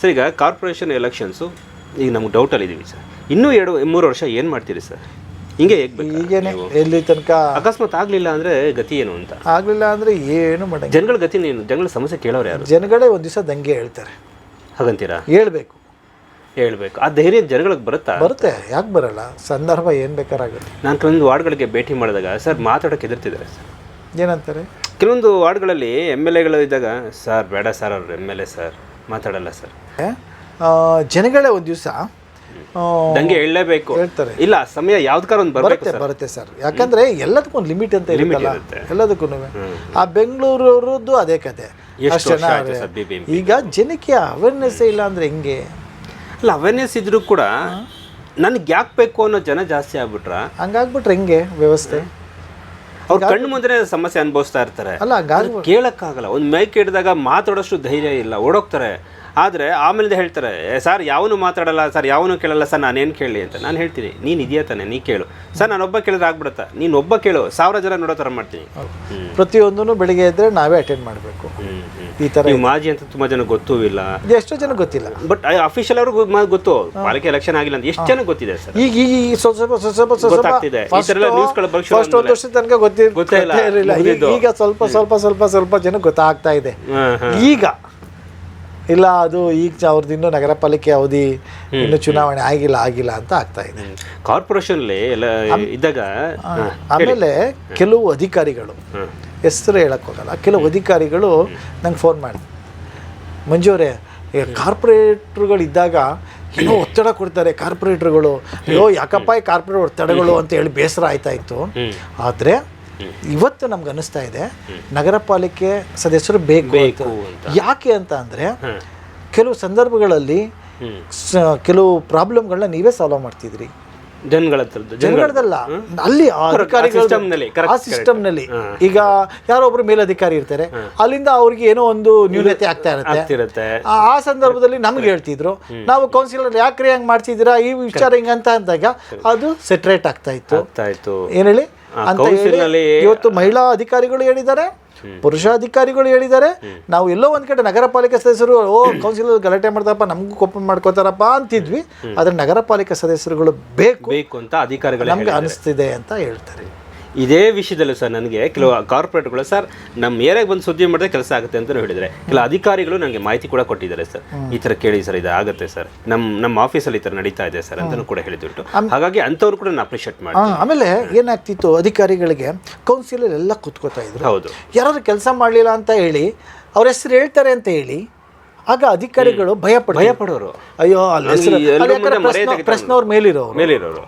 Sir ಈಗ corporation elections ಈಗ ನಮ್ಗೆ ಡೌಟಲ್ಲಿ ಇದ್ದೀವಿ ಸರ್. ಇನ್ನೂ ಎರಡು ಮೂರು ವರ್ಷ ಏನು ಮಾಡ್ತೀರಿ ಸರ್? ಹಿಂಗೆ ಹೇಗೆ ಈಗೇನೆ ಎಲ್ಲಿ ತನಕ ಅಕಸ್ಮಾತ್ ಆಗಲಿಲ್ಲ ಅಂದರೆ ಗತಿ ಏನು ಅಂತ? ಆಗಲಿಲ್ಲ ಅಂದರೆ ಏನು ಮಾಡಂಗಿಲ್ಲ. ಜನಗಳ ಗತಿ ಏನು ಜನಗಳ ಸಮಸ್ಯೆ ಕೇಳೋರು ಯಾರು? ಜನಗಳೇ ಒಂದು ದಿವಸ ದಂಗೆ ಹೇಳ್ತಾರೆ. ಹಾಗಂತೀರಾ? ಹೇಳ್ಬೇಕು. ಹೇಳ್ಬೇಕು. ಆ ಧೈರ್ಯ ಜನಗಳಿಗೆ ಬರುತ್ತಾ? ಬರುತ್ತೆ ಯಾಕೆ ಬರಲ್ಲ? ಸಂದರ್ಭ ಏನು ಬೇಕಾರಾಗುತ್ತೆ ನಾನು ಕೆಲವೊಂದು ವಾರ್ಡ್ಗಳಿಗೆ ಭೇಟಿ ಮಾಡಿದಾಗ ಸರ್ ಮಾತಾಡೋಕೆ ಎದುರ್ತಿದ್ದಾರೆ ಸರ್. ಏನಂತಾರೆ? ಕೆಲವೊಂದು ವಾರ್ಡ್ಗಳಲ್ಲಿ ಎಂ ಎಲ್ ಎಗಳು ಇದ್ದಾಗ ಸರ್ ಬೇಡ ಸರ್ ಅವ್ರು ಎಂ ಎಲ್ ಎ ಸರ್. ಮಾತಾಡಲ್ಲ ಸರ್. ಜನಗಳೇ ಒಂದು ದಿವಸ ದಂಗೆ ಹೇಳಲೇಬೇಕು. ಹೇಳ್ತಾರೆ. ಇಲ್ಲ ಸಮಯ ಯಾವ್ದಕ್ಕಾರ ಒಂದು ಬರುತ್ತೆ ಬರುತ್ತೆ ಸರ್. ಯಾಕಂದ್ರೆ ಎಲ್ಲದಕ್ಕೂ ಒಂದು ಲಿಮಿಟ್ ಅಂತ ಇರುತ್ತಲ್ಲ? ಇರುತ್ತೆ. ಎಲ್ಲದಕ್ಕೂ ಆ ಬೆಂಗಳೂರವ್ರದ್ದು ಅದೇ ಕತೆ. ಈಗ ಜನಕ್ಕೆ ಅವೇರ್ನೆಸ್ ಇಲ್ಲ ಅಂದ್ರೆ ಹೆಂಗೆ? ಅಲ್ಲ ಅವೇರ್ನೆಸ್ ಇದ್ರೂ ಕೂಡ ನನಗೆ ಯಾಕೆ ಬೇಕು ಅನ್ನೋ ಜನ ಜಾಸ್ತಿ ಆಗ್ಬಿಟ್ರ? ಹಂಗಾಗ್ಬಿಟ್ರೆ ಹೆಂಗೆ ವ್ಯವಸ್ಥೆ? ಅವ್ರ ಕಣ್ಣು ಮುಂದೆ ಸಮಸ್ಯೆ ಅನುಭವಿಸ್ತಾ ಇರ್ತಾರೆ. ಅಲ್ಲ ಕೇಳಕ್ಕಾಗಲ್ಲ. ಒಂದು ಮೈಕ್ ಹಿಡಿದಾಗ ಮಾತಾಡೋಷ್ಟು ಧೈರ್ಯ ಇಲ್ಲ. ಓಡೋಗ್ತಾರೆ. ಆದರೆ ಆಮೇಲೆ ಹೇಳ್ತಾರೆ "ಏ, ಸರ್ ಯಾವನು ಮಾತಾಡಲ್ಲ ಸರ್ ಯಾವನು ಕೇಳಲ್ಲ ಸರ್ ನಾನೇನು ಕೇಳಿ ಅಂತ. ನಾನು ಹೇಳ್ತೀನಿ ನೀನು ಇದೆಯಾ ತಾನೆ ನೀ ಕೇಳು. ಸರ್ ನಾನೊಬ್ಬ ಕೇಳಿದ್ರೆ ಆಗ್ಬಿಡುತ್ತಾ? ನೀನು ಒಬ್ಬ ಕೇಳು ಸಾವಿರ ಜನ ನೋಡೋ ಥರ ಮಾಡ್ತೀನಿ. ಪ್ರತಿಯೊಂದನ್ನು ಬೆಳಿಗ್ಗೆ ಇದ್ದರೆ ನಾವೇ ಅಟೆಂಡ್ ಮಾಡಬೇಕು. ಈ ತರ ನೀವು ಮಾಜಿ ಅಂತ ತುಂಬ ಜನ ಗೊತ್ತೂ ಇಲ್ಲ. ಎಷ್ಟೋ ಜನ ಗೊತ್ತಿಲ್ಲ. ಬಟ್ ಅಫಿಷಿಯಲ್ ಅವ್ರಿಗೂ ಗೊತ್ತು. ಪಾಲಿಕೆ ಎಲೆಕ್ಷನ್ ಆಗಿಲ್ಲ ಅಂತ ಎಷ್ಟು ಜನ ಗೊತ್ತಿದೆ ಸರ್? ಈಗ ಈಗ ಸ್ವಲ್ಪ ಸ್ವಲ್ಪ ಸ್ವಲ್ಪ ಸ್ವಲ್ಪ ಥರ ಫಸ್ಟ್ ಒಂದು ವರ್ಷದ ತನಕ ಗೊತ್ತಿಲ್ಲ. ಈಗ- ಸ್ವಲ್ಪ ಸ್ವಲ್ಪ ಸ್ವಲ್ಪ ಸ್ವಲ್ಪ ಜನ ಗೊತ್ತಾಗ್ತಾ ಇದೆ. ಈಗ ಇಲ್ಲ ಅದು ಈಗ ಅವ್ರದ್ದು ಇನ್ನೂ ನಗರ ಪಾಲಿಕೆ ಅವಧಿ ಇನ್ನು ಚುನಾವಣೆ ಆಗಿಲ್ಲ ಆಗಿಲ್ಲ ಅಂತ ಆಗ್ತಾ ಇದೆ. ಕಾರ್ಪೊರೇಷನ್ ಇದ್ದಾಗ ಆಮೇಲೆ ಕೆಲವು ಅಧಿಕಾರಿಗಳು ಹೆಸರು ಹೇಳಕ್ ಹೋಗಲ್ಲ ಕೆಲವು ಅಧಿಕಾರಿಗಳು ನಂಗೆ ಫೋನ್ ಮಾಡಿ ಮಂಜು ಅವರೇ ಕಾರ್ಪೊರೇಟ್ರುಗಳು ಇದ್ದಾಗ ಏನೋ ಒತ್ತಡ ಕೊಡ್ತಾರೆ ಕಾರ್ಪೊರೇಟ್ರುಗಳು. ಅಯ್ಯೋ ಯಾಕಪ್ಪ ಈ ಕಾರ್ಪೊರೇಟ್ ಒತ್ತಡಗಳು ಅಂತ ಹೇಳಿ ಬೇಸರ ಆಯ್ತಾ ಇತ್ತು. ಆದರೆ ಇವತ್ತು ನಮ್ಗೆ ಅನಿಸ್ತಾ ಇದೆ ನಗರ ಪಾಲಿಕೆ ಸದಸ್ಯರು ಬೇಕು ಅಂತ. ಯಾಕೆ ಅಂತ ಅಂದರೆ ಕೆಲವು ಸಂದರ್ಭಗಳಲ್ಲಿ ಕೆಲವು ಪ್ರಾಬ್ಲಮ್ಗಳನ್ನ ನೀವೇ ಸಾಲ್ವ್ ಮಾಡ್ತಿದ್ರಿ ಜನಗಳ ಜನಗಳದಲ್ಲ ಅಲ್ಲಿ ಆ ಸಿಸ್ಟಮ್ನಲ್ಲಿ ಈಗ ಯಾರೋ ಒಬ್ರು ಮೇಲಧಿಕಾರಿ ಇರ್ತಾರೆ ಅಲ್ಲಿಂದ ಅವ್ರಿಗೆ ಏನೋ ಒಂದು ನ್ಯೂನತೆ ಆಗ್ತಾ ಇರುತ್ತೆ. ಆ ಆ ಸಂದರ್ಭದಲ್ಲಿ ನಮ್ಗೆ ಹೇಳ್ತಿದ್ರು ನಾವು ಕೌನ್ಸಿಲರ್ ಯಾಕ್ರೆ ಹಂಗ್ ಮಾಡ್ತಿದ್ದೀರಾ ಈ ವಿಚಾರ ಹಿಂಗ ಅಂತ ಅಂದಾಗ ಅದು ಸೆಟ್ರೇಟ್ ಆಗ್ತಾ ಇತ್ತು. ಏನ್ ಹೇಳಿ? ಅಂತ ಹೇಳಿ ಇವತ್ತು ಮಹಿಳಾ ಅಧಿಕಾರಿಗಳು ಹೇಳಿದ್ದಾರೆ ಪುರುಷ ಅಧಿಕಾರಿಗಳು ಹೇಳಿದ್ದಾರೆ. ನಾವು ಎಲ್ಲೋ ಒಂದ್ ಕಡೆ ನಗರ ಪಾಲಿಕೆ ಸದಸ್ಯರು ಓ ಕೌನ್ಸಿಲ್ ಗಲಾಟೆ ಮಾಡ್ತಾರಪ್ಪ ನಮಗೂ ಕೋಪ ಮಾಡ್ಕೋತಾರಪ್ಪ ಅಂತಿದ್ವಿ. ಆದ್ರೆ ನಗರ ಪಾಲಿಕೆ ಸದಸ್ಯರುಗಳು ಬೇಕು. ಬೇಕು ಅಂತ ಅಧಿಕಾರಿಗಳು ನಮ್ಗೆ ಅನಿಸ್ತಿದೆ ಅಂತ ಹೇಳ್ತಾರೆ. ಇದೇ ವಿಷಯದಲ್ಲೂ ಸರ್ ನನಗೆ ಕೆಲವು ಕಾರ್ಪೊರೇಟ್ಗಳು ಸರ್ ನಮ್ಮ ಏರಿಯಾಗೆ ಬಂದು ಸುದ್ದಿ ಮಾಡಿದ್ರೆ ಕೆಲಸ ಆಗುತ್ತೆ ಅಂತಲೂ ಹೇಳಿದರೆ ಕೆಲವು ಅಧಿಕಾರಿಗಳು ನನಗೆ ಮಾಹಿತಿ ಕೂಡ ಕೊಟ್ಟಿದ್ದಾರೆ ಸರ್. ಈ ಥರ ಕೇಳಿ ಸರ್ ಇದು ಆಗುತ್ತೆ ಸರ್. ನಮ್ಮ ನಮ್ಮ ಆಫೀಸಲ್ಲಿ ಈ ಥರ ನಡೀತಾ ಇದೆ ಸರ್ ಅಂತಲೂ ಕೂಡ ಹೇಳಿದ್ಬಿಟ್ಟು ಹಾಗಾಗಿ ಅಂಥವ್ರು ಕೂಡ ನಾನು ಅಪ್ರಿಷಿಯೇಟ್ ಮಾಡಿ ಆಮೇಲೆ ಏನಾಗ್ತಿತ್ತು ಅಧಿಕಾರಿಗಳಿಗೆ ಕೌನ್ಸಿಲರ್ ಎಲ್ಲ ಕೂತ್ಕೋತಾ ಇದ್ರು. ಹೌದು. ಯಾರಾದ್ರು ಕೆಲಸ ಮಾಡಲಿಲ್ಲ ಅಂತ ಹೇಳಿ ಅವ್ರ ಹೆಸರು ಹೇಳ್ತಾರೆ ಅಂತ ಹೇಳಿ ಆಗ ಅಧಿಕಾರಿಗಳು ಭಯ ಭಯಪಡೋರು. ಭಯ ಪಡೋರು ಅಯ್ಯೋ ಪ್ರಶ್ನೆ ಅವ್ರ ಮೇಲಿರೋ ಮೇಲಿರೋರು.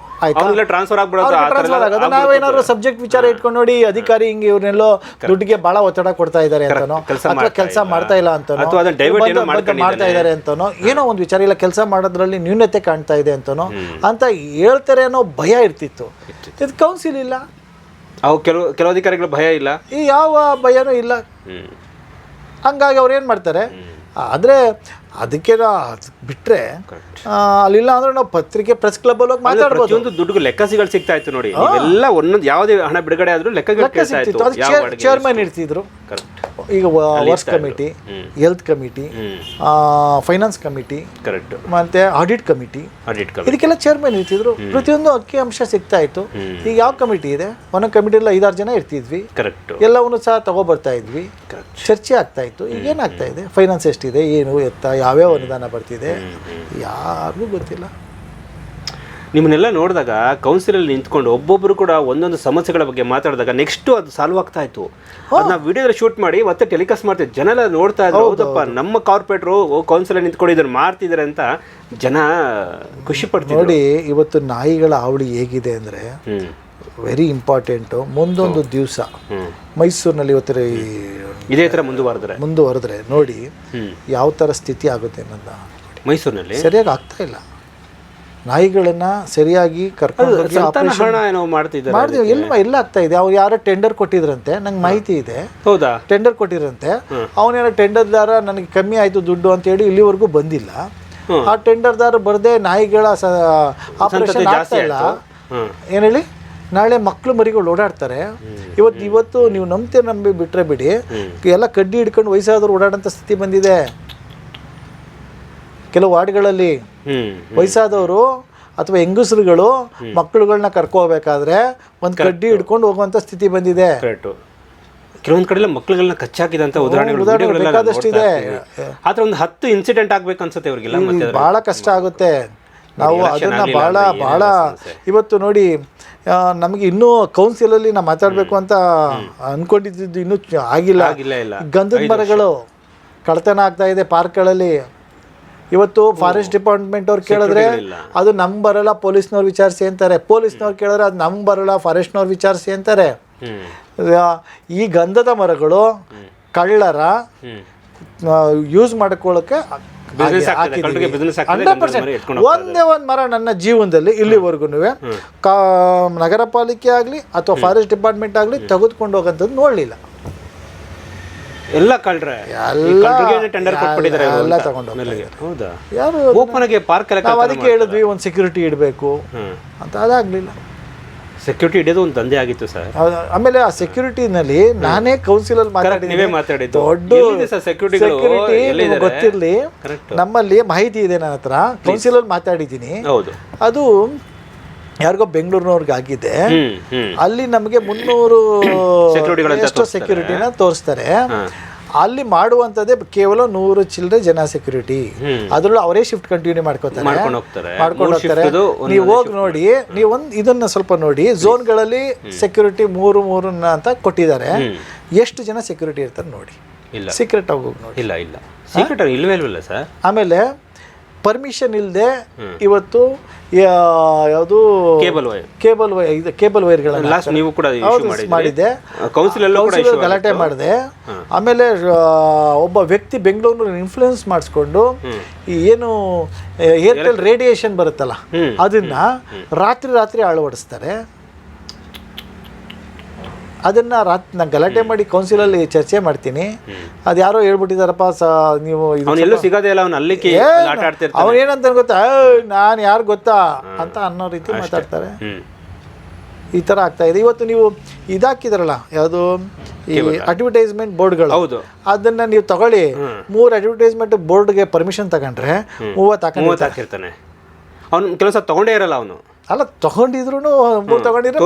ಟ್ರಾನ್ಸ್ಫರ್ ಆಗ್ಬಿಡೋದು ನಾವೇನಾದ್ರು ಸಬ್ಜೆಕ್ಟ್ ವಿಚಾರ ಇಟ್ಕೊಂಡು ನೋಡಿ ಅಧಿಕಾರಿ ಹಿಂಗ ಇವ್ರನ್ನೆಲ್ಲೋ ದುಡ್ಡಿಗೆ ಬಹಳ ಒತ್ತಡ ಕೊಡ್ತಾ ಇದ್ದಾರೆ ಅಂತನೋ ಕೆಲ್ಸ ಅಥವಾ ಕೆಲಸ ಮಾಡ್ತಾ ಇಲ್ಲ ಅಂತಾನೋ. ಮಾಡ್ತಾ ಇದಾರೆ ಅಂತನೋ ಏನೋ ಒಂದು ವಿಚಾರ ಇಲ್ಲ ಕೆಲಸ ಮಾಡೋದ್ರಲ್ಲಿ ನ್ಯೂನತೆ ಕಾಣ್ತಾ ಇದೆ ಅಂತನೋ ಅಂತ ಹೇಳ್ತಾರೆ ಅನ್ನೋ ಭಯ ಇರ್ತಿತ್ತು. ಇದು ಕೌನ್ಸಿಲ್ ಇಲ್ಲ. ಅವು ಕೆಲವು ಕೆಲವು ಅಧಿಕಾರಿಗಳು ಭಯ ಇಲ್ಲ. ಈ ಯಾವ ಭಯನೂ ಇಲ್ಲ. ಹಂಗಾಗಿ ಅವ್ರು ಏನು ಮಾಡ್ತಾರೆ ಆದರೆ ಅದಕ್ಕೆ ಬಿಟ್ಟರೆ ಅಲ್ಲಿಲ್ಲ ಅಂದ್ರೆ ನಾವು ಪತ್ರಿಕೆ ಪ್ರೆಸ್ ಕ್ಲಬ್ಬಲ್ಲಿ ಹೋಗಿ ಮಾತಾಡ್ಬೋದು. ಒಂದು ದುಡ್ಡು ಲೆಕ್ಕ ಸಿಗಲ್ ಸಿಗ್ತಾ ಇತ್ತು ನೋಡಿ. ಎಲ್ಲ ಒಂದೊಂದು ಯಾವುದೇ ಹಣ ಬಿಡುಗಡೆ ಆದ್ರೂ ಲೆಕ್ಕಗಳು ಲೆಕ್ಕ ಸಿಗ್ತಿತ್ತು. ಇತ್ತು. ಚೇರ್ಮನ್ ಇರ್ತಿದ್ರು. ಈಗ works committee health committee finance committee correct ಮತ್ತೆ ಆಡಿಟ್ ಕಮಿಟಿ ಆಡಿಟ್ ಕಮಿಟಿ ಇದಕ್ಕೆಲ್ಲ ಚೇರ್ಮನ್ ಇರ್ತಿದ್ರು. ಪ್ರತಿಯೊಂದು ಅಕ್ಕಿ ಅಂಶ ಸಿಗ್ತಾ ಇತ್ತು. ಈಗ ಯಾವ ಕಮಿಟಿ ಇದೆ? ಒಂದೊಂದು ಕಮಿಟಿಯಲ್ಲಿ ಐದಾರು ಜನ ಇರ್ತಿದ್ವಿ. ಕರೆಕ್ಟ್ ಎಲ್ಲವನ್ನು ಸಹ ತಗೋಬರ್ತಾ ಇದ್ವಿ. ಚರ್ಚೆ ಆಗ್ತಾ ಇತ್ತು. ಈಗ ಏನಾಗ್ತಾ ಇದೆ? ಫೈನಾನ್ಸ್ ಎಷ್ಟಿದೆ? ಏನು? ಎತ್ತ? ಯಾವ್ಯಾವ ಅನುದಾನ ಬರ್ತಿದೆ? ಯಾರಿಗೂ ಗೊತ್ತಿಲ್ಲ. ನಿಮ್ಮನ್ನೆಲ್ಲ ನೋಡಿದಾಗ ಕೌನ್ಸಿಲಲ್ಲಿ ನಿಂತ್ಕೊಂಡು ಒಬ್ಬೊಬ್ಬರು ಕೂಡ ಒಂದೊಂದು ಸಮಸ್ಯೆಗಳ ಬಗ್ಗೆ ಮಾತಾಡಿದಾಗ ನೆಕ್ಸ್ಟ್ ಅದು ಸಾಲ್ವ್ ಆಗ್ತಾ ಇತ್ತು. ನಾವು ವಿಡಿಯೋದಲ್ಲಿ ಶೂಟ್ ಮಾಡಿ ಮತ್ತೆ ಟೆಲಿಕಾಸ್ಟ್ ಮಾಡ್ತೀವಿ ಜನ ಎಲ್ಲ ನೋಡ್ತಾ ಇದ್ರು ಹೌದಪ್ಪ ನಮ್ಮ ಕಾರ್ಪೊರೇಟ್ರು ಕೌನ್ಸಿಲರ್ ನಿಂತ್ಕೊಂಡು ಇದನ್ನು ಮಾಡ್ತಿದ್ದಾರೆ ಅಂತ ಜನ ಖುಷಿ ಪಡ್ತೀವಿ ನೋಡಿ ಇವತ್ತು ನಾಯಿಗಳ ಹಾವಳಿ ಹೇಗಿದೆ ಅಂದರೆ ವೆರಿ ಇಂಪಾರ್ಟೆಂಟು ಮುಂದೊಂದು ದಿವಸ ಮೈಸೂರಿನಲ್ಲಿ ಇವತ್ತರ ಈ ಇದೇ ಥರ ಮುಂದುವರೆದ್ರೆ. ಮುಂದುವರೆದ್ರೆ ನೋಡಿ ಯಾವ ಥರ ಸ್ಥಿತಿ ಆಗುತ್ತೆ ಅನ್ನೋದನ್ನ. ಮೈಸೂರಿನಲ್ಲಿ? ಸರಿಯಾಗಿ ಆಗ್ತಾ ಇಲ್ಲ. ನಾಯಿಗಳನ್ನ ಸರಿಯಾಗಿ ಕರ್ಕೊಂಡು ಹೋಗಿ ಸಂತಾನ ಏನೋ ಮಾಡ್ತಿದ್ದಾರೆ ಎಲ್ಲ ಆಗ್ತಾ ಇದೆ. ಅವ್ರು ಯಾರೋ ಟೆಂಡರ್ ಕೊಟ್ಟಿದ್ರಂತೆ. ನಂಗೆ ಮಾಹಿತಿ ಇದೆ. ಹೌದಾ? ಟೆಂಡರ್ ಕೊಟ್ಟಿದ್ರಂತೆ. ಅವನೇನೋ ಟೆಂಡರ್ದಾರ ನನಗೆ ಕಮ್ಮಿ ಆಯ್ತು ದುಡ್ಡು ಅಂತ ಹೇಳಿ ಇಲ್ಲಿವರೆಗೂ ಬಂದಿಲ್ಲ. ಆ ಟೆಂಡರ್ದಾರ ಬರದೆ ನಾಯಿಗಳ ಆಪರೇಷನ್ ಆಗ್ತಾ ಇಲ್ಲ. ಹ್ಮ್. ಏನು ಹೇಳಿ? ನಾಳೆ ಮಕ್ಕಳು ಮರಿಗಳು ಓಡಾಡ್ತಾರೆ. ಇವತ್ತು ಇವತ್ತು ನೀವು ನಂಬ್ತೀರ ನಂಬಿ ಬಿಟ್ರೆ ಬಿಡಿ. ಎಲ್ಲ ಕಡ್ಡಿ ಹಿಡ್ಕೊಂಡು ವಯಸ್ಸಾದ್ರು ಓಡಾಡೋಂಥ ಸ್ಥಿತಿ ಬಂದಿದೆ. ಕೆಲವು ವಾರ್ಡ್ಗಳಲ್ಲಿ ವಯಸ್ಸಾದವರು ಅಥವಾ ಹೆಂಗಸರುಗಳು ಮಕ್ಕಳುಗಳನ್ನ ಕರ್ಕೋಬೇಕಾದ್ರೆ ಒಂದು ಕಡ್ಡಿ ಹಿಡ್ಕೊಂಡು ಹೋಗುವಂತ ಸ್ಥಿತಿ ಬಂದಿದೆ. ಕೆಲವೊಂದು ಕಡೆ ಮಕ್ಕಳುಗಳನ್ನ ಕಚ್ಚಾಕಿದಂತ ಉದಾಹರಣೆಗಳು ಉದಾಹರಣೆಗಳು ವಿಡಿಯೋಗಳೆಲ್ಲ ಬೇಕಾದಷ್ಟು ಇದೆ. ಇರ್ತೀವಿ. ಆದ್ರೆ ಒಂದು ಹತ್ತು ಇನ್ಸಿಡೆಂಟ್ ಆಗ್ಬೇಕು ಅನ್ಸುತ್ತೆ ಅವ್ರಿಗೆ ಬಹಳ ಕಷ್ಟ ಆಗುತ್ತೆ. ನಾವು ಅದನ್ನ ಬಹಳ ಬಹಳ ಇವತ್ತು ನೋಡಿ ನಮಗೆ ಇನ್ನೂ ಕೌನ್ಸಿಲಲ್ಲಿ ನಾವು ಮಾತಾಡಬೇಕು ಅಂತ ಅನ್ಕೊಂಡಿದ್ದು ಇನ್ನೂ ಆಗಿಲ್ಲ. ಗಂಧದ ಮರಗಳು ಕಳ್ತನ ಆಗ್ತಾ ಇದೆ ಪಾರ್ಕ್ಗಳಲ್ಲಿ. ಇವತ್ತು ಫಾರೆಸ್ಟ್ ಡಿಪಾರ್ಟ್ಮೆಂಟ್ ಅವ್ರು ಕೇಳಿದ್ರೆ ಅದು ನಮ್ಗೆ ಬರಲ್ಲ ಪೊಲೀಸ್ನವ್ರು ವಿಚಾರಿಸಿ ಅಂತಾರೆ. ಪೊಲೀಸ್ನವ್ರು ಕೇಳಿದ್ರೆ ಅದು ನಮ್ಗೆ ಬರಲ್ಲ ಫಾರೆಸ್ಟ್ನವ್ರು ವಿಚಾರಿಸಿ ಅಂತಾರೆ. ಈ ಗಂಧದ ಮರಗಳು ಕಳ್ಳರ ಯೂಸ್ ಮಾಡ್ಕೊಳ್ಳೋಕೆ ಹಂಡ್ರೆಡ್ ಒಂದೇ ಒಂದು ಮರ ನನ್ನ ಜೀವನದಲ್ಲಿ ಇಲ್ಲಿವರೆಗೂ ನಗರ ಪಾಲಿಕೆ ಆಗಲಿ ಅಥವಾ ಫಾರೆಸ್ಟ್ ಡಿಪಾರ್ಟ್ಮೆಂಟ್ ಆಗಲಿ ತೆಗೆದುಕೊಂಡು ಹೋಗೋಂಥದ್ದು ನೋಡಲಿಲ್ಲ. ಎಲ್ಲ ಕಳ್ರೆ ಎಲ್ಲ- ಟೆಂಡರ್ ಕೊಟ್ಬಿಟ್ಟಿದ್ದಾರೆ ಎಲ್ಲ. ತಗೊಂಡು ಹೌದಾ? ಯಾರು ಓಪನ್ ಆಗಿ ಪಾರ್ಕ್ ಎಲ್ಲ ನಾವು ಅದಕ್ಕೆ ಹೇಳಿದ್ವಿ ಒಂದು ಸೆಕ್ಯೂರಿಟಿ ಇಡಬೇಕು. ಅಂತ ಅದಾಗಲಿಲ್ಲ. ಸೆಕ್ಯೂರಿಟಿ ಹಿಡಿಯೋದು ಒಂದು ದಂಧೆ ಆಗಿತ್ತು ಸರ್. ಆಮೇಲೆ ಆ ಸೆಕ್ಯೂರಿಟಿನಲ್ಲಿ ನಾನೇ ಕೌನ್ಸಿಲಲ್ಲಿ ಮಾತಾಡಿದ್ದೀನಿ. ಮಾತಾಡಿ ಮಾತಾಡಿದ್ದು. ದೊಡ್ಡ ಸೆಕ್ಯೂರಿಟಿ ಎಲ್ಲಿದ್ದಾರೆ? ಗೊತ್ತಿರಲಿ. ನಮ್ಮಲ್ಲಿ ಮಾಹಿತಿ ಇದೆ ನನ್ನ ಹತ್ರ. ಕೌನ್ಸಿಲಲ್ಲಿ ಮಾತಾಡಿದ್ದೀನಿ. ಹೌದು. ಅದು ಯಾರಿಗೋ ಬೆಂಗಳೂರಿನವ್ರಿಗೆ ಆಗಿದೆ ಅಲ್ಲಿ ನಮಗೆ ಮುನ್ನೂರು ಎಷ್ಟು ಸೆಕ್ಯೂರಿಟಿನ ತೋರಿಸ್ತಾರೆ. ಅಲ್ಲಿ ಮಾಡುವಂಥದ್ದೇ ಕೇವಲ ನೂರು ಚಿಲ್ಲರೆ ಜನ ಸೆಕ್ಯೂರಿಟಿ. ಅದ್ರಲ್ಲೂ ಅವರೇ ಶಿಫ್ಟ್ ಕಂಟಿನ್ಯೂ ಮಾಡ್ಕೋತಾರೆ. ಮಾಡ್ಕೊಂಡು ಹೋಗ್ತಾರೆ. ನೀವು ಹೋಗಿ ನೋಡಿ ನೀವು ಒಂದು ಇದನ್ನ ಸ್ವಲ್ಪ ನೋಡಿ ಝೋನ್ಗಳಲ್ಲಿ ಸೆಕ್ಯೂರಿಟಿ ಮೂರು ಮೂರನ್ನ ಅಂತ ಕೊಟ್ಟಿದ್ದಾರೆ. ಎಷ್ಟು ಜನ ಸೆಕ್ಯೂರಿಟಿ ಇರ್ತಾರೆ ನೋಡಿ. ಇಲ್ಲ. ಸೀಕ್ರೆಟ್ ಆಗಿ ಹೋಗಿ ನೋಡಿ. ಇಲ್ಲ ಇಲ್ಲ. ಸೀಕ್ರೆಟ್ ಇಲ್ವೇ ಇಲ್ಲ ಸರ್? ಆಮೇಲೆ ಪರ್ಮಿಷನ್ ಇಲ್ಲದೆ ಇವತ್ತು ಯಾವುದು ಕೇಬಲ್ ವೈರ್. ಕೇಬಲ್ ವೈರ್ ಇದು ಕೇಬಲ್ ವೈರ್ಗಳನ್ನು ಲಾಸ್ಟ್ ನೀವು ಕೂಡ ಮಾಡಿದ್ದೆ. ಕೌನ್ಸಿಲ್ ಗಲಾಟೆ. ಮಾಡಿದೆ. ಆಮೇಲೆ ಒಬ್ಬ ವ್ಯಕ್ತಿ ಬೆಂಗಳೂರಿನ ಇನ್ಫ್ಲೂಯೆನ್ಸ್ ಮಾಡಿಸ್ಕೊಂಡು ಏನು ಏರ್ಟೆಲ್ ರೇಡಿಯೇಷನ್ ಬರುತ್ತಲ್ಲ. ಅದನ್ನ ರಾತ್ರಿ ರಾತ್ರಿ ಅಳವಡಿಸ್ತಾರೆ. ಅದನ್ನ ರಾತ್ ನಾನು ಗಲಾಟೆ ಮಾಡಿ ಕೌನ್ಸಿಲಲ್ಲಿ ಚರ್ಚೆ ಮಾಡ್ತೀನಿ. ಅದು ಯಾರೋ ಹೇಳ್ಬಿಟ್ಟಿದಾರಪ್ಪ ಸ ನೀವು ಎಲ್ಲೂ ಸಿಗೋದೇ ಇಲ್ಲ ಅವ್ನು ಆಡ್ತಿರ್ತಾನೆ. ಅವ್ನು ಏನಂತ ಗೊತ್ತಾ? ನಾನು ಯಾರು ಗೊತ್ತಾ? ಅಂತ ಅನ್ನೋ ರೀತಿ ಮಾತಾಡ್ತಾರೆ. ಈ ಥರ ಆಗ್ತಾ ಇದೆ. ಇವತ್ತು ನೀವು ಇದಾಕಿದ್ರಲ್ಲ ಯಾವುದು? ಈ ಅಡ್ವರ್ಟೈಸ್ಮೆಂಟ್ ಬೋರ್ಡ್ಗಳು. ಹೌದು. ಅದನ್ನ ನೀವು ತಗೊಳ್ಳಿ. ಮೂರು ಅಡ್ವರ್ಟೈಸ್ಮೆಂಟ್ ಬೋರ್ಡ್ಗೆ ಪರ್ಮಿಷನ್ ತಗೊಂಡ್ರೆ ಮೂವತ್ತು ಹಾಕೊಂಡು ಮೂವತ್ತು ಹಾಕಿರ್ತಾನೆ. ಅವ್ನು ಕೆಲಸ ತಗೊಂಡೇ ಇರಲ್ಲ ಅವನು. ಅಲ್ಲ ತಗೊಂಡಿದ್ರು ಮೂರು ತಗೊಂಡಿದ್ರೆ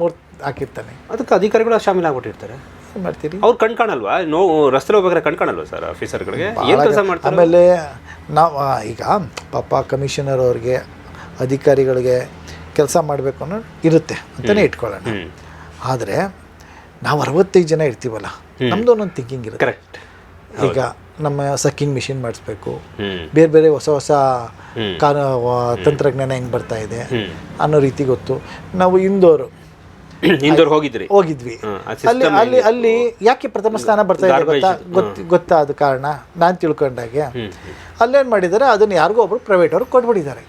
ಮೂರು ಹಾಕಿರ್ತಾನೆ. ಅದಕ್ಕೆ ಅಧಿಕಾರಿಗಳು ಶಾಮೀಲ್ ಆಗ್ಬಿಟ್ಟಿರ್ತಾರೆ. ಏನ್ ಮಾಡ್ತೀರಿ? ಅವ್ರು ಕಣ್ ಕಾಣಲ್ವಾ? ನೋ ರಸ್ತೆ ಹೋಗ್ಬೇಕಾದ್ರೆ ಕಣ್ ಕಾಣಲ್ವಾ ಸರ್ ಆಫೀಸರ್ಗಳಿಗೆ? ಏನು ಕೆಲಸ ಮಾಡ್ತಾರೆ? ಆಮೇಲೆ ನಾವು ಈಗ ಪಾಪ ಕಮಿಷನರ್ ಅವ್ರಿಗೆ ಅಧಿಕಾರಿಗಳಿಗೆ ಕೆಲಸ ಮಾಡಬೇಕು ಅನ್ನೋ ಇರುತ್ತೆ ಅಂತಲೇ ಇಟ್ಕೊಳ್ಳೋಣ. ಆದರೆ ನಾವು ಅರವತ್ತೈದು ಜನ ಇರ್ತೀವಲ್ಲ ನಮ್ಮದು ಒಂದೊಂದು ಥಿಂಕಿಂಗ್ ಇರುತ್ತೆ. ಕರೆಕ್ಟ್ ಈಗ ನಮ್ಮ ಸಕ್ಕಿಂಗ್ ಮಿಷಿನ್ ಮಾಡಿಸ್ಬೇಕು ಬೇರೆ ಬೇರೆ ಹೊಸ ಹೊಸ ಕಾನೂ ತಂತ್ರಜ್ಞಾನ ಹೆಂಗೆ ಬರ್ತಾ ಇದೆ ಅನ್ನೋ ರೀತಿ ಗೊತ್ತು. ನಾವು ಇಂದೋರು ಹೋಗಿದ್ರಿ? ಹೋಗಿದ್ವಿ. ಅಲ್ಲಿ ಅಲ್ಲಿ ಅಲ್ಲಿ ಯಾಕೆ ಪ್ರಥಮ ಸ್ಥಾನ ಬರ್ತಾ ಇದೆ ಗೊತ್ತಾ? ಗೊತ್ತಿ ಗೊತ್ತಾ ಅದು ಕಾರಣ ನಾನು ತಿಳ್ಕೊಂಡಾಗೆ. ಅಲ್ಲೇನ್ ಮಾಡಿದ್ದಾರೆ ಅದನ್ನ ಯಾರಿಗೋ ಒಬ್ರು ಪ್ರೈವೇಟ್ ಅವ್ರು ಕೊಟ್ಬಿಟ್ಟಿದ್ದಾರೆ.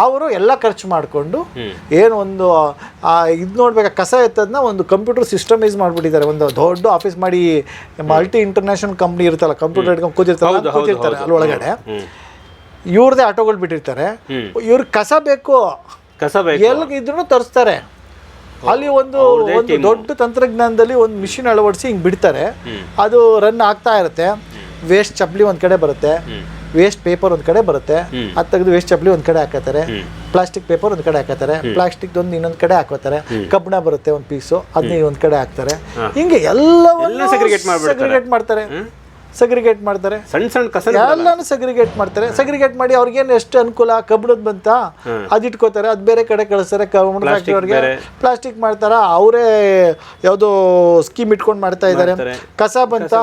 ಅವರು ಎಲ್ಲ ಖರ್ಚು ಮಾಡಿಕೊಂಡು ಏನು ಒಂದು ಇದು ನೋಡ್ಬೇಕು ಕಸ ಎತ್ತದನ್ನ ಒಂದು ಕಂಪ್ಯೂಟರ್ ಸಿಸ್ಟಮೈಸ್ ಮಾಡಿಬಿಟ್ಟಿದ್ದಾರೆ. ಒಂದು ದೊಡ್ಡ ಆಫೀಸ್ ಮಾಡಿ ಮಲ್ಟಿ ಇಂಟರ್ನ್ಯಾಷನಲ್ ಕಂಪ್ನಿ ಇರುತ್ತಲ್ಲ ಕಂಪ್ಯೂಟರ್ ಇಟ್ಕೊಂಡು ಕೂತಿರ್ತಾರೆ ಕೂತಿರ್ತಾರೆ. ಅಲ್ಲಿ ಒಳಗಡೆ ಇವ್ರದೇ ಆಟೋಗಳು ಬಿಟ್ಟಿರ್ತಾರೆ. ಇವ್ರಿಗೆ ಕಸ ಬೇಕು. ಕಸ ಬೇಕು. ಎಲ್ಲಿಗಿದ್ರು ತರಿಸ್ತಾರೆ. ಅಲ್ಲಿ ಒಂದು ಒಂದು ದೊಡ್ಡ ತಂತ್ರಜ್ಞಾನದಲ್ಲಿ ಒಂದು ಮಿಷಿನ್ ಅಳವಡಿಸಿ ಹಿಂಗೆ ಬಿಡ್ತಾರೆ. ಅದು ರನ್ ಆಗ್ತಾ ಇರುತ್ತೆ. ವೇಸ್ಟ್ ಚಪ್ಪಲಿ ಒಂದ್ ಕಡೆ ಬರುತ್ತೆ. ವೇಸ್ಟ್ ಪೇಪರ್ ಒಂದ್ ಕಡೆ ಬರುತ್ತೆ. ಅದು ತೆಗೆದು ವೇಸ್ಟ್ ಚಪ್ಪಲಿ ಒಂದ್ ಕಡೆ ಹಾಕತ್ತಾರೆ. ಪ್ಲಾಸ್ಟಿಕ್ ಪೇಪರ್ ಒಂದ್ ಕಡೆ ಹಾಕತ್ತಾರೆ. ಪ್ಲಾಸ್ಟಿಕ್ ಒಂದು ಇನ್ನೊಂದು ಕಡೆ ಹಾಕೋತಾರೆ ಕಬ್ಬಣ ಬರುತ್ತೆ ಒಂದು ಪೀಸು ಅದನ್ನ ಒಂದು ಕಡೆ ಹಾಕ್ತಾರೆ. ಹಿಂಗೆ ಎಲ್ಲವನ್ನೂ ಸೆಗ್ರಿಗೇಟ್ ಮಾಡ್ತಾರೆ. ಸಗ್ರಿಗೇಟ್ ಮಾಡ್ತಾರೆ? ಸಣ್ಣ ಸಣ್ಣ ಕಸ ಎಲ್ಲಾನು ಸಗ್ರಿಗೇಟ್ ಮಾಡ್ತಾರೆ. ಸಗ್ರಿಗೇಟ್ ಮಾಡಿ ಅವ್ರಿಗೇನು ಎಷ್ಟು ಅನುಕೂಲ ಕಬ್ಬಣದ ಬಂತ? ಅದ್ ಇಟ್ಕೋತಾರೆ ಅದು ಬೇರೆ ಕಡೆ ಕಳಿಸ್ತಾರೆ ಕಬ್ಬಣ ಅವ್ರಿಗೆ. ಪ್ಲಾಸ್ಟಿಕ್ ಮಾಡ್ತಾರ? ಅವರೇ ಯಾವುದೋ ಸ್ಕೀಮ್ ಇಟ್ಕೊಂಡು ಮಾಡ್ತಾ ಇದ್ದಾರೆ ಕಸ ಬಂತ?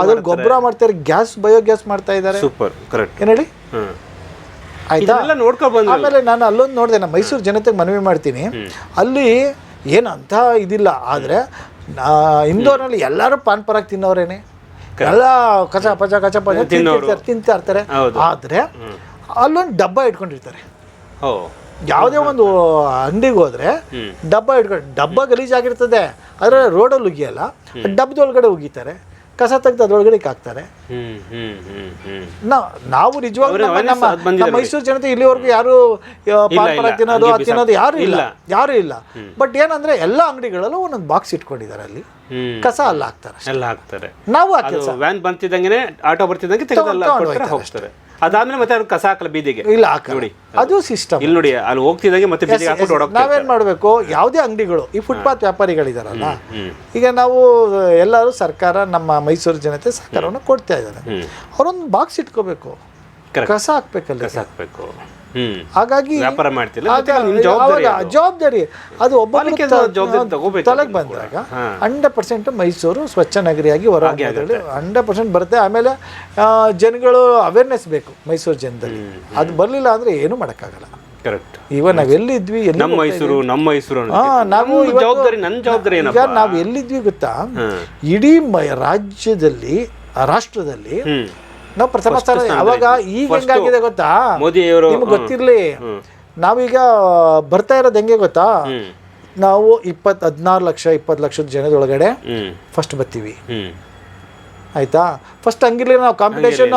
ಅದ್ರಲ್ಲಿ ಗೊಬ್ಬರ ಮಾಡ್ತಾರೆ. ಗ್ಯಾಸ್ ಬಯೋಗ್ಯಾಸ್ ಮಾಡ್ತಾ ಇದ್ದಾರೆ ಸೂಪರ್ ಕರೆಕ್ಟ್ ಏನ್ ಹೇಳಿ? ಹ್ಮ್ ಆಯ್ತಾ? ಎಲ್ಲ ನೋಡ್ಕೊ ಬಂದ್ರಲ್ಲ ಆಮೇಲೆ ನಾನು ಅಲ್ಲೊಂದು ನೋಡಿದೆ ನಾನು ಮೈಸೂರು ಜನತೆಗೆ ಮನವಿ ಮಾಡ್ತೀನಿ. ಅಲ್ಲಿ ಏನಂತ ಇದಿಲ್ಲ ಆದರೆ ಇಂದೋರ್ನಲ್ಲಿ ಎಲ್ಲರೂ ಪಾನ್ ಪರಾಗ್ ತಿನ್ನೋರೇನೆ. ಎಲ್ಲ ಕಚ ಪಚ ಕಚ ಪಚ ತಿಂತಿರ್ತಾರೆ ತಿಂತಾ ಇರ್ತಾರೆ. ಆದ್ರೆ ಅಲ್ಲೊಂದು ಡಬ್ಬ ಇಟ್ಕೊಂಡಿರ್ತಾರೆ. ಯಾವುದೇ ಒಂದು ಅಂಗಡಿಗೆ ಹೋದ್ರೆ. ಡಬ್ಬ ಇಟ್ಕೊಂಡು ಡಬ್ಬ ಗಲೀಜಾಗಿರ್ತದೆ. ಆದರೆ ರೋಡಲ್ಲಿ ಉಗಿಯಲ್ಲ. ಡಬ್ಬದೊಳಗಡೆ ಉಗಿತಾರೆ. ಕಸ ತೆಗ್ದು ಅದ್ರೊಳಗಡೆ ಹಾಕ್ತಾರೆ ನಾವು ನಿಜವಾಗ್ಲೂ ನಮ್ಮ ಮೈಸೂರು ಜನತೆ ಇಲ್ಲಿವರೆಗೂ ಯಾರು ಪಾರ್ಪರ ತಿನ್ನೋದು ಅದು ತಿನ್ನೋದು ಯಾರು ಇಲ್ಲ. ಯಾರು ಇಲ್ಲ. ಬಟ್ ಏನಂದ್ರೆ ಎಲ್ಲ ಅಂಗಡಿಗಳಲ್ಲೂ ಒಂದೊಂದು ಬಾಕ್ಸ್ ಇಟ್ಕೊಂಡಿದ್ದಾರೆ ಅಲ್ಲಿ. ಕಸ ಅಲ್ಲ ಹಾಕ್ತಾರೆ ಎಲ್ಲ ಹಾಕ್ತಾರೆ ನಾವು ವ್ಯಾನ್ ಬರ್ತಿದ್ದಂಗೆ ಆಟೋ ಬರ್ತಿದ್ದಂಗೆ ಹೋಗ್ತಾರೆ ಅದಾದ್ಮೇಲೆ ಮತ್ತೆ ಅವ್ರು ಕಸ ಹಾಕಲ್ಲ ಬೀದಿಗೆ. ಇಲ್ಲ. ನೋಡಿ. ಅದು ಸಿಸ್ಟಮ್ ಇಲ್ಲಿ ನೋಡಿ ಅಲ್ಲಿ ಹೋಗ್ತಿದ್ದಾಗೆ ಮತ್ತೆ ಬೀದಿಗೆ ಹಾಕೊಂಡು ನಾವೇನ್ ಮಾಡಬೇಕು? ಯಾವುದೇ ಅಂಗಡಿಗಳು ಈ ಫುಟ್ಪಾತ್ ವ್ಯಾಪಾರಿಗಳಿದಾರಲ್ಲ ಈಗ ನಾವು ಎಲ್ಲರೂ ಸರ್ಕಾರ ನಮ್ಮ ಮೈಸೂರು ಜನತೆ ಸರ್ಕಾರವನ್ನು ಕೊಡ್ತಾ ಇದ್ದಾರೆ. ಅವರೊಂದು ಬಾಕ್ಸ್ ಇಟ್ಕೋಬೇಕು. ಕಸ ಹಾಕ್ಬೇಕಲ್ಲ. ಕಸ ಹಾಕ್ಬೇಕು. ಹಾಗಾಗಿ ವ್ಯಾಪಾರ ಮಾಡ್ತಿಲ್ಲ ಜವಾಬ್ದಾರಿ ಅದು. ಜವಾಬ್ದಾರಿ ಅದು ಒಬ್ಬ ತಲೆಗೆ ಬಂದಾಗ. ಹಂಡ್ರೆಡ್ ಪರ್ಸೆಂಟ್ ಮೈಸೂರು ಸ್ವಚ್ಛ ನಗರಿಯಾಗಿ ಹೊರಗೆ ಹಂಡ್ರೆಡ್ ಪರ್ಸೆಂಟ್ ಬರುತ್ತೆ. ಆಮೇಲೆ ಜನಗಳು ಅವೇರ್ನೆಸ್ ಬೇಕು ಮೈಸೂರು ಜನದಲ್ಲಿ. ಅದು ಬರಲಿಲ್ಲ ಅಂದ್ರೆ ಏನು ಮಾಡೋಕ್ಕಾಗಲ್ಲ. ಕರೆಕ್ಟ್ ಇವಾಗ ನಾವು ಎಲ್ಲಿದ್ವಿ ನಮ್ಮ ಮೈಸೂರು ನಮ್ಮ ಮೈಸೂರು ಹಾ, ನಾವು ಜವಾಬ್ದಾರಿ ನನ್ನ ಜವಾಬ್ದಾರಿ ಈಗ ನಾವ್ ಎಲ್ಲಿದ್ವಿ ಗೊತ್ತಾ. ಇಡೀ ರಾಜ್ಯದಲ್ಲಿ ರಾಷ್ಟ್ರದಲ್ಲಿ ನಾವು ಪ್ರಥಮ ಸ್ಥಾನ ಅವಾಗ ಈಗ ಹೆಂಗಾಗಿದೆ ಗೊತ್ತಾ? ಮೋದಿಯವರು ನಿಮ್ಗೆ ಗೊತ್ತಿರ್ಲಿ. ನಾವೀಗ ಬರ್ತಾ ಇರೋದು ಹೆಂಗೆ ಗೊತ್ತಾ? ನಾವು ಇಪ್ಪತ್ತು ಹದಿನಾರು ಲಕ್ಷ ಇಪ್ಪತ್ತು ಲಕ್ಷದ ಜನದೊಳಗಡೆ ಫಸ್ಟ್ ಬರ್ತೀವಿ. ಆಯ್ತಾ? ಫಸ್ಟ್ ಹಂಗಿರ್ಲಿ ನಾವು ಕಾಂಪಿಟೇಷನ್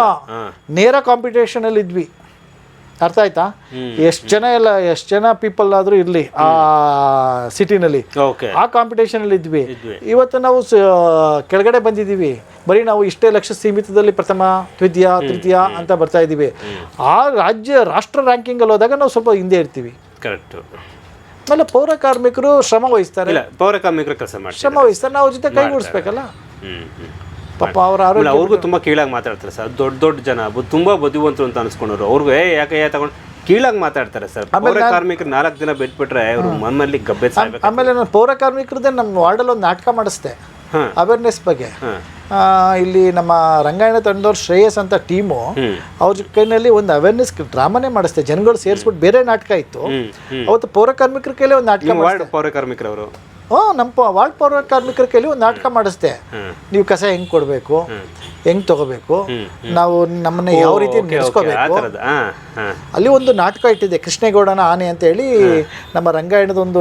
ನೇರ ಕಾಂಪಿಟೇಷನ್ ಅಲ್ಲಿ ಇದ್ವಿ ಅರ್ಥ ಆಯ್ತಾ? ಎಷ್ಟು ಜನ ಎಲ್ಲ ಎಷ್ಟು ಜನ ಪೀಪಲ್ ಆದ್ರೂ ಇರಲಿ ಆ ಸಿಟಿನಲ್ಲಿ ಆ ಕಾಂಪಿಟೇಷನ್ ಅಲ್ಲಿ ಇದ್ವಿ. ಇವತ್ತು ನಾವು ಕೆಳಗಡೆ ಬಂದಿದ್ದೀವಿ. ಬರೀ ನಾವು ಇಷ್ಟೇ ಲಕ್ಷ ಸೀಮಿತದಲ್ಲಿ ಪ್ರಥಮ ದ್ವಿತೀಯ ತೃತೀಯ ಅಂತ ಬರ್ತಾ ಇದ್ದೀವಿ. ಆ ರಾಜ್ಯ ರಾಷ್ಟ್ರ ರ್ಯಾಂಕಿಂಗಲ್ಲಿ ಹೋದಾಗ ನಾವು ಸ್ವಲ್ಪ ಹಿಂದೆ ಇರ್ತೀವಿ. ಕರೆಕ್ಟ್ ಆಮೇಲೆ ಪೌರ ಕಾರ್ಮಿಕರು ಶ್ರಮ ವಹಿಸ್ತಾರೆ. ಇಲ್ಲ ಪೌರ ಕಾರ್ಮಿಕರ ಕೆಲಸ ಮಾಡ್ತಾರೆ ಶ್ರಮ ವಹಿಸ್ತಾರೆ. ನಾವು ಜೊತೆ ಕೈಗೂಡಿಸ್ಬೇಕಲ್ಲ ಪಾಪ ಅವ್ರ ಆರೋಗ್ಯ ಅವ್ರಿಗೂ ತುಂಬಾ ಕೀಳಾಗಿ ಮಾತಾಡ್ತಾರೆ ಸರ್. ದೊಡ್ಡ ದೊಡ್ಡ ಜನ ಬು- ತುಂಬಾ ಬುದ್ಧಿವಂತರು ಅಂತ ಅನ್ಸ್ಕೊಂಡವ್ರು. ಅವ್ರಿಗೂ ಏ ಯಾಕೆ ಯಾ ತಗೊಂಡು ಕೀಳಾಗಿ ಮಾತಾಡ್ತಾರೆ ಸರ್. ಪೌರ ಕಾರ್ಮಿಕರು ನಾಲ್ಕು ದಿನ ಬಿಟ್ಬಿಟ್ರೆ ಅವರು ಮನಲ್ಲಿ ಗಬ್ಬೆ ಸಾಯ್ಬೇಕು ಆಮೇಲೆ ನಾನು ಪೌರ ಕಾರ್ಮಿಕರದೇ ನಮ್ಮ ವಾರ್ಡಲ್ಲಿ ಒಂದು ನಾಟಕ ಮಾಡಿಸ್ದೆ. ಹಾ. ಅವೇರ್ನೆಸ್ ಬಗ್ಗೆ. ಆ, ಇಲ್ಲಿ ನಮ್ಮ ರಂಗಾಯಣ ತಂಡದವ್ರು ಶ್ರೇಯಸ್ ಅಂತ ಟೀಮು ಅವ್ರ ಕೈನಲ್ಲಿ ಒಂದು ಅವೇರ್ನೆಸ್ ಡ್ರಾಮಾನೇ ಮಾಡಿಸ್ತೆ ಜನಗಳು ಸೇರಿಸ್ಬಿಟ್ಟು ಬೇರೆ ನಾಟಕ ಇತ್ತು. ಅವತ್ತು ಪೌರ ಕಾರ್ಮಿಕರ ಕೈಲಿ ಒಂದು ನಾಟಕ ವಾರ್ಡ್ ಪೌರ ಕಾರ್ಮಿಕರವರು? ಹ್ಞೂ ನಮ್ಮ ವಾರ್ಡ್ ಪೌರ ಕಾರ್ಮಿಕರ ಕೈಲಿ ಒಂದು ನಾಟಕ ಮಾಡಿಸ್ದೆ. ನೀವು ಕಸ ಹೆಂಗ್ ಕೊಡ್ಬೇಕು? ಹೆಂಗ್ ತಗೋಬೇಕು? ನಾವು ನಮ್ಮನ್ನ ಯಾವ ರೀತಿ ನಡೆಸ್ಕೋಬೇಕು ಅಲ್ಲಿ ಒಂದು ನಾಟಕ ಇಟ್ಟಿದೆ ಕೃಷ್ಣೇಗೌಡನ ಆನೆ ಅಂತ ಹೇಳಿ ನಮ್ಮ ರಂಗಾಯಣದ ಒಂದು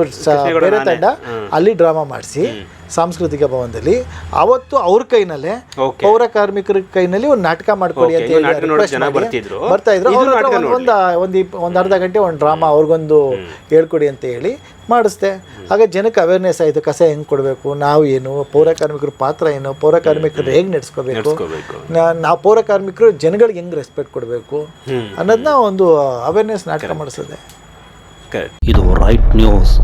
ಬೇರೆ ತಂಡ ಅಲ್ಲಿ ಡ್ರಾಮಾ ಮಾಡಿಸಿ. ಸಾಂಸ್ಕೃತಿಕ ಭವನದಲ್ಲಿ. ಅವತ್ತು ಅವ್ರ ಕೈನಲ್ಲೇ ಪೌರ ಕಾರ್ಮಿಕರ ಕೈನಲ್ಲಿ ಒಂದು ನಾಟಕ ಮಾಡ್ಕೊಡಿ ಅಂತ ಹೇಳಿ. ಬರ್ತಾ ಇದ್ರು. ಒಂದು ಒಂದು ಒಂದು ಅರ್ಧ ಗಂಟೆ ಒಂದು ಡ್ರಾಮಾ ಅವ್ರಿಗೊಂದು ಹೇಳ್ಕೊಡಿ ಅಂತ ಹೇಳಿ ಮಾಡಿಸ್ದೆ. ಹಾಗೆ ಜನಕ್ಕೆ ಅವೇರ್ನೆಸ್ ಆಯಿತು ಕಸ ಹೆಂಗೆ ಕೊಡಬೇಕು ನಾವು ಏನು ಪೌರ ಕಾರ್ಮಿಕರ ಪಾತ್ರ ಏನು ಪೌರ ಕಾರ್ಮಿಕರು ಹೇಗೆ ನಡೆಸ್ಕೋಬೇಕು ನಾವು ಪೌರ ಕಾರ್ಮಿಕರು ಜನಗಳಿಗೆ ಹೆಂಗೆ ರೆಸ್ಪೆಕ್ಟ್ ಕೊಡಬೇಕು ಅನ್ನೋದನ್ನ ಒಂದು ಅವೇರ್ನೆಸ್ ನಾಟಕ ಮಾಡಿಸಿದೆ. ಕರೆಕ್ಟ್ ಇದು ರೈಟ್ ನ್ಯೂಸ್